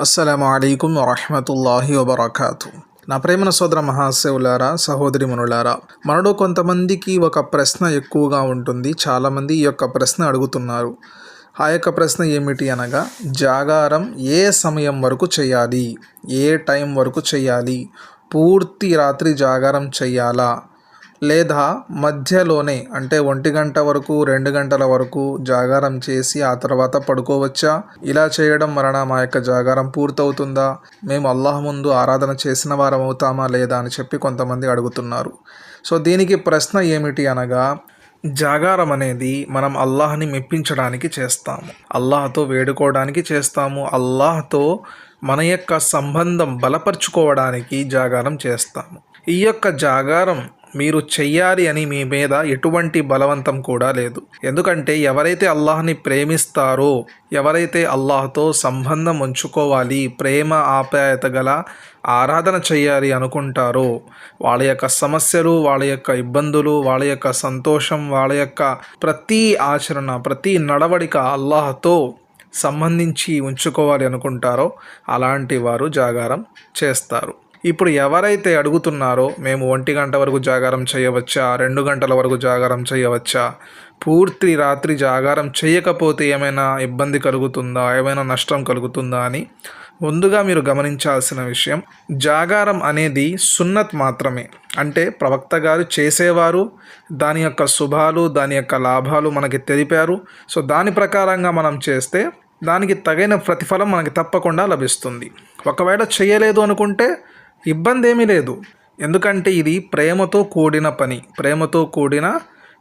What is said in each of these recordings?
అస్సలం అయికం వరహమతుల్లాహి వబర్కాతు. నా ప్రేమన సోదర మహాశివులారా సహోదరి మనులారా మనలో కొంతమందికి ఒక ప్రశ్న ఎక్కువగా ఉంటుంది. చాలామంది ఈ యొక్క ప్రశ్న అడుగుతున్నారు. ఆ యొక్క ప్రశ్న ఏమిటి అనగా జాగారం ఏ సమయం వరకు చేయాలి? ఏ టైం వరకు చేయాలి? పూర్తి రాత్రి జాగారం చేయాలా? లేదా మధ్యలోనే అంటే ఒంటి గంట వరకు రెండు గంటల వరకు జాగారం చేసి ఆ తర్వాత పడుకోవచ్చా? ఇలా చేయడం వలన మా యొక్క జాగారం పూర్తవుతుందా? మేము అల్లాహ్ ముందు ఆరాధన చేసిన వారం అవుతామా లేదా అని చెప్పి కొంతమంది అడుగుతున్నారు. సో దీనికి ప్రశ్న ఏమిటి అనగా జాగారం అనేది మనం అల్లాహ్ని మెప్పించడానికి చేస్తాము. అల్లాహ్తో వేడుకోవడానికి చేస్తాము. అల్లాహ్తో మన యొక్క సంబంధం బలపరుచుకోవడానికి జాగారం చేస్తాము. ఈ యొక్క జాగారం మీరు చెయ్యాలి అని మీ మీద ఎటువంటి బలవంతం కూడా లేదు. ఎందుకంటే ఎవరైతే అల్లాహ్ని ప్రేమిస్తారో ఎవరైతే అల్లాహ్తో సంబంధం ఉంచుకోవాలి ప్రేమ ఆప్యాయత గల ఆరాధన చేయాలి అనుకుంటారో వాళ్ళ యొక్క సమస్యలు వాళ్ళ యొక్క ఇబ్బందులు వాళ్ళ యొక్క సంతోషం వాళ్ళ యొక్క ప్రతి ఆచరణ ప్రతి నడవడిక అల్లాహ్తో సంబంధించి ఉంచుకోవాలి అనుకుంటారో అలాంటి వారు జాగారం చేస్తారు. ఇప్పుడు ఎవరైతే అడుగుతున్నారో మేము ఒంటి గంట వరకు జాగారం చేయవచ్చా? రెండు గంటల వరకు జాగారం చేయవచ్చా? పూర్తి రాత్రి జాగారం చేయకపోతే ఏమైనా ఇబ్బంది కలుగుతుందా? ఏమైనా నష్టం కలుగుతుందా అని ముందుగా మీరు గమనించాల్సిన విషయం జాగారం అనేది సున్నత్ మాత్రమే. అంటే ప్రవక్త గారు చేసేవారు దాని యొక్క శుభాలు దాని యొక్క లాభాలు మనకి తెలిపారు. సో దాని ప్రకారంగా మనం చేస్తే దానికి తగిన ప్రతిఫలం మనకి తప్పకుండా లభిస్తుంది. ఒకవేళ చేయలేదు అనుకుంటే ఇబ్బంది ఏమీ లేదు. ఎందుకంటే ఇది ప్రేమతో కూడిన పని ప్రేమతో కూడిన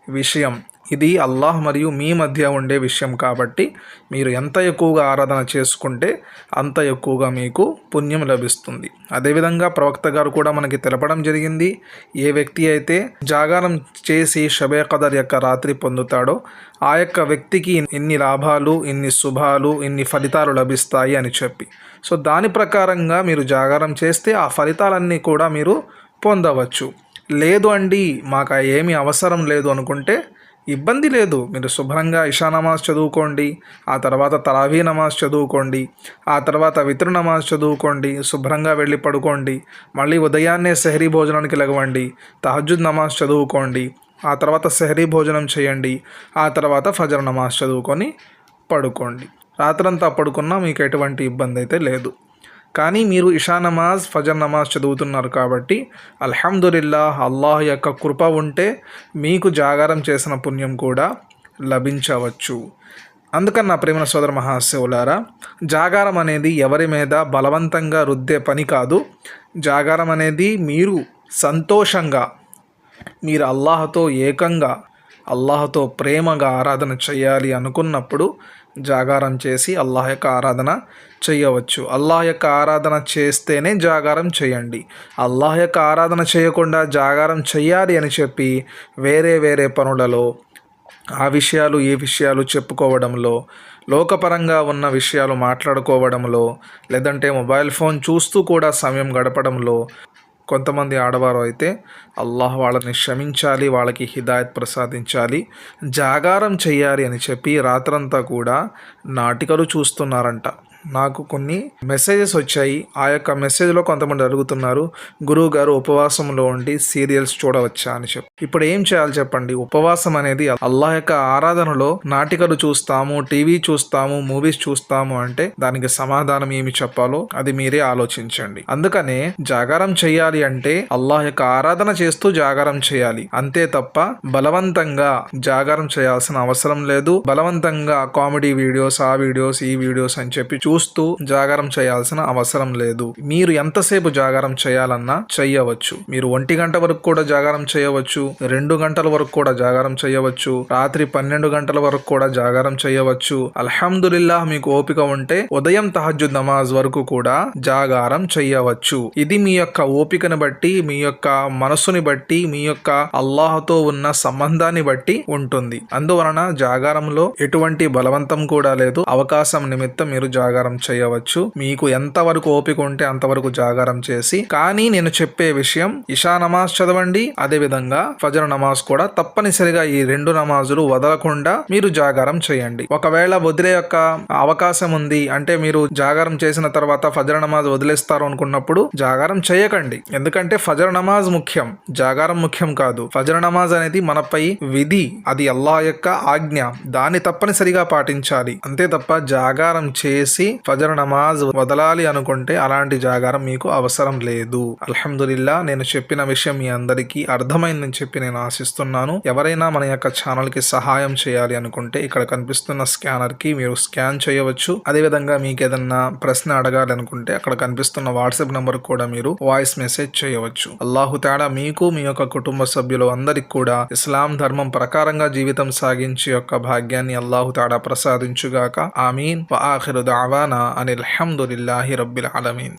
విషయం. ఇది అల్లాహ్ మరియు మీ మధ్య ఉండే విషయం కాబట్టి మీరు ఎంత ఎక్కువగా ఆరాధన చేసుకుంటే అంత ఎక్కువగా మీకు పుణ్యం లభిస్తుంది. అదేవిధంగా ప్రవక్త గారు కూడా మనకి తెలపడం జరిగింది ఏ వ్యక్తి అయితే జాగారం చేసి షబే కదర్ యొక్క రాత్రి పొందుతాడో ఆ యొక్క వ్యక్తికి ఇన్ని లాభాలు ఇన్ని శుభాలు ఇన్ని ఫలితాలు లభిస్తాయి అని చెప్పి. సో దాని ప్రకారంగా మీరు జాగారం చేస్తే ఆ ఫలితాలన్నీ కూడా మీరు పొందవచ్చు. లేదు అండి మాకు ఏమీ అవసరం లేదు అనుకుంటే ఇబ్బంది లేదు. మీరు శుభ్రంగా ఇషా నమాజ్ చదువుకోండి. ఆ తర్వాత తరావీ నమాజ్ చదువుకోండి. ఆ తర్వాత వితృ నమాజ్ చదువుకోండి. శుభ్రంగా వెళ్ళి పడుకోండి. మళ్ళీ ఉదయాన్నే సెహరీ భోజనానికి లగవండి. తహజుద్ నమాజ్ చదువుకోండి. ఆ తర్వాత సెహరీ భోజనం చేయండి. ఆ తర్వాత ఫజర్ నమాజ్ చదువుకొని పడుకోండి. రాత్రంతా పడుకున్నా మీకు ఎటువంటి ఇబ్బంది అయితే లేదు. కానీ మీరు ఇషా నమాజ్ ఫజర్ నమాజ్ చదువుతున్నారు కాబట్టి అల్హమ్దుల్లా అల్లాహ్ యొక్క కృప ఉంటే మీకు జాగారం చేసిన పుణ్యం కూడా లభించవచ్చు. అందుకని నా ప్రేమ సోదర మహాశివులారా జాగారం అనేది ఎవరి మీద బలవంతంగా రుద్దే పని కాదు. జాగారం అనేది మీరు సంతోషంగా మీరు అల్లాహతో ఏకంగా అల్లాహతో ప్రేమగా ఆరాధన చేయాలి అనుకున్నప్పుడు జాగారం చేసి అల్లాహ్ యొక్క ఆరాధన చేయవచ్చు. అల్లాహ్ యొక్క ఆరాధన చేస్తేనే జాగారం చేయండి. అల్లాహ్ యొక్క ఆరాధన చేయకుండా జాగారం చేయాలి అని చెప్పి వేరే వేరే పనులలో ఆ విషయాలు ఈ విషయాలు చెప్పుకోవడంలో లోకపరంగా ఉన్న విషయాలు మాట్లాడుకోవడంలో లేదంటే మొబైల్ ఫోన్ చూస్తూ కూడా సమయం గడపడంలో కొంతమంది ఆడవారు అయితే అల్లాహ్ వాళ్ళని క్షమించాలి వాళ్ళకి హిదాయత్ ప్రసాదించాలి జాగారం చేయాలి అని చెప్పి రాత్రంతా కూడా నాటికలు చూస్తున్నారంట. నాకు కొన్ని మెసేజెస్ వచ్చాయి. ఆ యొక్క మెసేజ్లో కొంతమంది అడుగుతున్నారు గురువు గారు ఉపవాసంలో ఉండి సీరియల్స్ చూడవచ్చా? అని చెప్పి. ఇప్పుడు ఏం చేయాలి చెప్పండి? ఉపవాసం అనేది అల్లాహ్ యొక్క ఆరాధనలో నాటికలు చూస్తాము టీవీ చూస్తాము మూవీస్ చూస్తాము అంటే దానికి సమాధానం ఏమి చెప్పాలో అది మీరే ఆలోచించండి. అందుకనే జాగారం చేయాలి అంటే అల్లాహ్ యొక్క ఆరాధన చేస్తూ జాగారం చేయాలి. అంతే తప్ప బలవంతంగా జాగారం చేయాల్సిన అవసరం లేదు. బలవంతంగా కామెడీ వీడియోస్ ఆ వీడియోస్ ఈ వీడియోస్ అని చెప్పి చూస్తూ జాగారం చేయాల్సిన అవసరం లేదు. మీరు ఎంతసేపు జాగారం చేయాలన్నా చెయ్యవచ్చు. మీరు ఒంటి గంట వరకు కూడా జాగారం చేయవచ్చు. రెండు గంటల వరకు కూడా జాగారం చేయవచ్చు. రాత్రి పన్నెండు గంటల వరకు కూడా జాగారం చేయవచ్చు. అల్హమ్దుల్లా మీకు ఓపిక ఉంటే ఉదయం తహజుద్ నమాజ్ వరకు కూడా జాగారం చెయ్యవచ్చు. ఇది మీ యొక్క ఓపికను బట్టి మీ యొక్క మనసుని బట్టి మీ యొక్క అల్లాహతో ఉన్న సంబంధాన్ని బట్టి ఉంటుంది. అందువలన జాగారంలో ఎటువంటి బలవంతం కూడా లేదు. అవకాశం నిమిత్తం మీరు జాగారం జాగారం చేయవచ్చు. మీకు ఎంతవరకు ఓపిక ఉంటే అంతవరకు జాగారం చేసి కానీ నేను చెప్పే విషయం ఇషా నమాజ్ చదవండి. అదే విధంగా ఫజర్ నమాజ్ కూడా తప్పనిసరిగా ఈ రెండు నమాజులు వదలకుండా మీరు జాగారం చేయండి. ఒకవేళ వదిలే యొక్క అవకాశం ఉంది అంటే మీరు జాగారం చేసిన తర్వాత ఫజర్ నమాజ్ వదిలేస్తారు అనుకున్నప్పుడు జాగారం చేయకండి. ఎందుకంటే ఫజర్ నమాజ్ ముఖ్యం జాగారం ముఖ్యం కాదు. ఫజర్ నమాజ్ అనేది మనపై విధి అది అల్లా యొక్క ఆజ్ఞ. దాన్ని తప్పనిసరిగా పాటించాలి. అంతే తప్ప జాగారం చేసి ఫజర్ నమాజ్ వదలాలి అనుకుంటే అలాంటి జాగారం మీకు అవసరం లేదు. అల్హమ్దుల్లా నేను చెప్పిన విషయం మీ అందరికీ అర్థమైందని చెప్పి నేను ఆశిస్తున్నాను. ఎవరైనా మన యొక్క ఛానల్కి సహాయం చేయాలి అనుకుంటే ఇక్కడ కనిపిస్తున్న స్కానర్కి మీరు స్కాన్ చేయవచ్చు. అదేవిధంగా మీకు ఏదన్నా ప్రశ్న అడగాలి అనుకుంటే అక్కడ కనిపిస్తున్న వాట్సాప్ నంబర్ కూడా మీరు వాయిస్ మెసేజ్ చేయవచ్చు. అల్లాహు తాడా మీకు మీ యొక్క కుటుంబ సభ్యులు అందరికి కూడా ఇస్లాం ధర్మం ప్రకారంగా జీవితం సాగించే యొక్క భాగ్యాన్ని అల్లాహు తాడా ప్రసాదించుగాక. ఆమీన్. దావా. دعوانا ان الحمد لله رب العالمين.